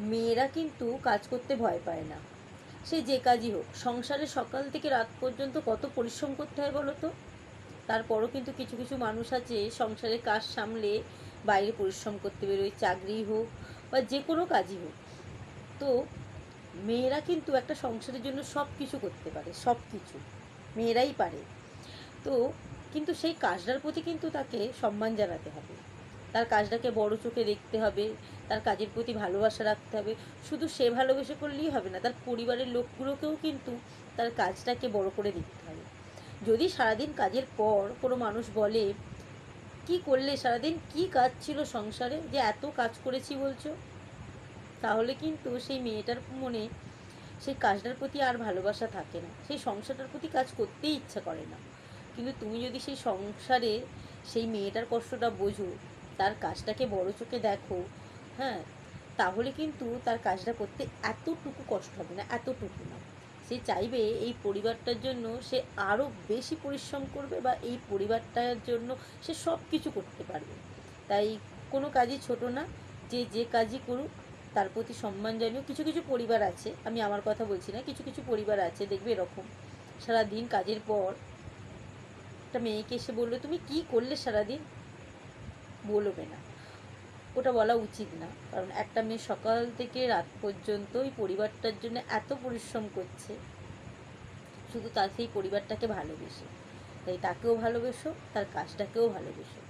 মেয়েরা কিন্তু কাজ করতে ভয় পায় না। সে যে কাজই হোক, সংসারে সকাল থেকে রাত পর্যন্ত কত পরিশ্রম করতে হয় বলো তো? তারপরও কিন্তু কিছু কিছু মানুষ আছে সংসারের কাজ সামলে বাইরে পরিশ্রম করতে বেরোয়, চাকরি হোক বা যে কোনো কাজই হোক। তো মেয়েরা কিন্তু একটা সংসারের জন্য সব কিছু করতে পারে সব কিছু মেয়েরাই পারে। তো কিন্তু সেই কাজটার প্রতি কিন্তু তাকে সম্মান জানাতে হবে। তার কাজটাকে বড় চোখে দেখতে হবে তার কাজের প্রতি ভালোবাসা রাখতে হবে। শুধু সে ভালোবেসে করলেই হবে না, তার পরিবারের লোকগুলোকেও কিন্তু তার কাজটাকে বড় করে দেখতে হবে। যদি সারাদিন কাজের পর কোনো মানুষ বলে, কি করলে সারাদিন? কি কাজ ছিল সংসারে? যে এত কাজ করেছি বলছো? তাহলে কিন্তু সেই মেয়েটার মনে সেই কাজটার প্রতি আর ভালোবাসা থাকে না। সেই সংসারটার প্রতি কাজ করতেই ইচ্ছা করে না। কিন্তু তুমি যদি সেই সংসারে সেই মেয়েটার কষ্টটা বোঝো, তার কাজটাকে বড় চোখে দেখো হ্যাঁ তাহলে কিন্তু তার কাজটা করতে এতটুকু কষ্ট হবে না, এতটুকু না। সে চাইবে এই পরিবারটার জন্য সে আরও বেশি পরিশ্রম করবে বা এই পরিবারটার জন্য সে সব কিছু করতে পারবে। তাই কোনো কাজই ছোট না, যে যে কাজই করুক, তার প্রতি সম্মান জানিও। কিছু কিছু পরিবার আছে, আমি আমার কথা বলছি না, কিছু কিছু পরিবার আছে, দেখবে এরকম। সারাদিন কাজের পর একটা মেয়েকে এসে বলল, তুমি কি করলে সারাদিন? বলবে না। ওটা বলা উচিত না। কারণ একটা মেয়ে সকাল থেকে রাত পর্যন্ত ওই পরিবারটার জন্য এত পরিশ্রম করছে। শুধু তার সেই পরিবারটাকে ভালোবেসে। তাই তাকেও ভালোবেসো, তার কাজটাকেও ভালোবেসো।